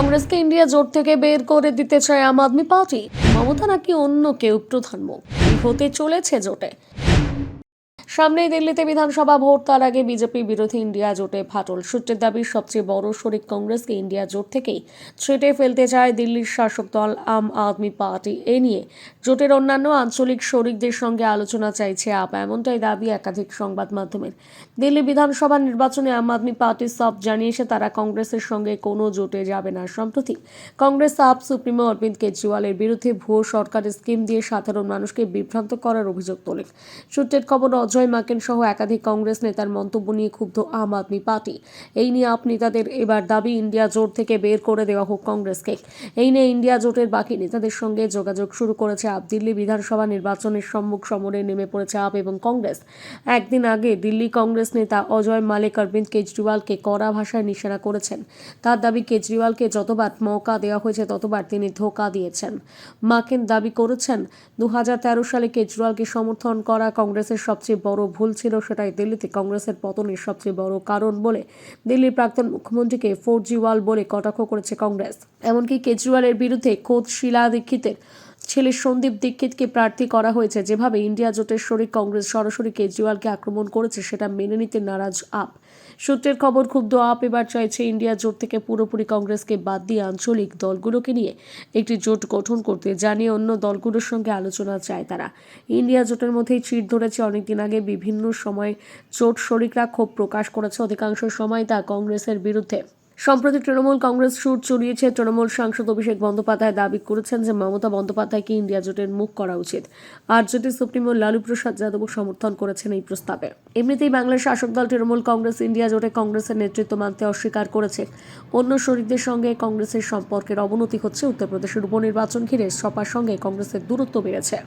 কংগ্রেসকে ইন্ডিয়া জোট থেকে বের করে দিতে চায় আম আদমি পার্টি। মমতা নাকি অন্য কেউ প্রধানমন্ত্রী হতে চলেছে জোটে। সামনেই দিল্লিতে বিধানসভা ভোট তার আগে বিজেপি বিরোধী ইন্ডিয়া জোটে ফাটল। সূত্রের দাবি, সবচেয়ে বড় শরিক কংগ্রেসকে ইন্ডিয়া জোট থেকেই ছেটে ফেলতে চায় দিল্লির শাসক দল আম আদমি পার্টি। এ নিয়ে জোটের অন্যান্য আঞ্চলিক শরিকদের সঙ্গে আলোচনা চাইছে আপ। এমনটাই দাবি একাধিক সংবাদ মাধ্যমের। দিল্লি বিধানসভা নির্বাচনে আম আদমি পার্টি সব জানিয়েছে, তারা কংগ্রেসের সঙ্গে কোনো জোটে যাবে না। সম্প্রতি কংগ্রেস আপ সুপ্রিমো অরবিন্দ কেজরিওয়ালের বিরুদ্ধে ভুয়ো সরকারের স্কিম দিয়ে সাধারণ মানুষকে বিভ্রান্ত করার অভিযোগ তোলে। সূত্রের খবর, অজয় মাকেন সহ একাধিক কংগ্রেস নেতার মন্তব্য নিয়ে ক্ষুব্ধ আম আদমি পার্টি। এই নিয়ে আপ নেতাদের এবার দাবি, ইন্ডিয়া জোট থেকে বের করে দেওয়া হোক কংগ্রেসকে। এই নিয়ে ইন্ডিয়া জোটের বাকি নেতাদের সঙ্গে যোগাযোগ শুরু করেছে আপ। দিল্লি বিধানসভা নির্বাচনের সম্মুখ সমরে নেমে পড়েছে আপ এবং কংগ্রেস। একদিন আগে দিল্লি কংগ্রেস নেতা অজয় মালিক অরবিন্দ কেজরিওয়ালকে কড়া ভাষায় নিশানা করেছেন। তার দাবি, কেজরিওয়ালকে যতবার মৌকা দেওয়া হয়েছে, ততবার তিনি ধোকা দিয়েছেন। মাকেন দাবি করেছেন দু হাজার তেরো সালে কেজরিওয়ালকে সমর্থন করা কংগ্রেসের সবচেয়ে বড় ভুল ছিল সেটাই দিল্লিতে কংগ্রেসের পতনের সবচেয়ে বড় কারণ বলে দিল্লির প্রাক্তন মুখ্যমন্ত্রীকে ফোর ওয়াল বলে কটাক্ষ করেছে কংগ্রেস। এমনকি কেজরিওয়ালের বিরুদ্ধে খোদ শিলা দীক্ষিতের ছেলে সন্দীপ দীক্ষিতকে প্রার্থী করা হয়েছে। যেভাবে ইন্ডিয়া জোটের শরিক কংগ্রেস সরাসরি কেজরিওয়ালকে আক্রমণ করেছে, সেটা মেনে নিতে নারাজ আপ। সূত্রের খবর, ক্ষুব্ধ আপ এবার চাইছে ইন্ডিয়া জোট থেকে পুরোপুরি কংগ্রেসকে বাদ দিয়ে আঞ্চলিক দলগুলোকে নিয়ে একটি জোট গঠন করতে জানিয়ে অন্য দলগুলোর সঙ্গে আলোচনা চায় তারা। ইন্ডিয়া জোটের মধ্যেই চিড় ধরেছে অনেকদিন আগে বিভিন্ন সময় জোট শরিকরা ক্ষোভ প্রকাশ করেছে। অধিকাংশ সময় তা কংগ্রেসের বিরুদ্ধে। সম্প্রতি তৃণমূল কংগ্রেস সুর চড়িয়েছে, তৃণমূল সাংসদ অভিষেক বন্দ্যোপাধ্যায় দাবি করেছেন যে মমতা বন্দ্যোপাধ্যায়কে ইন্ডিয়া জোটের মুখ করা উচিত। আর জোটের সুপ্রিমো লালু প্রসাদ যাদবও সমর্থন করেছেন এই প্রস্তাবে। এমনিতেই বাংলার শাসক দল তৃণমূল কংগ্রেস ইন্ডিয়া জোটে কংগ্রেসের নেতৃত্ব মানতে অস্বীকার করেছে। অন্য শরিকদের সঙ্গে কংগ্রেসের সম্পর্কের অবনতি হচ্ছে, উত্তরপ্রদেশের উপনির্বাচন ঘিরে সপার সঙ্গে কংগ্রেসের দূরত্ব বেড়েছে।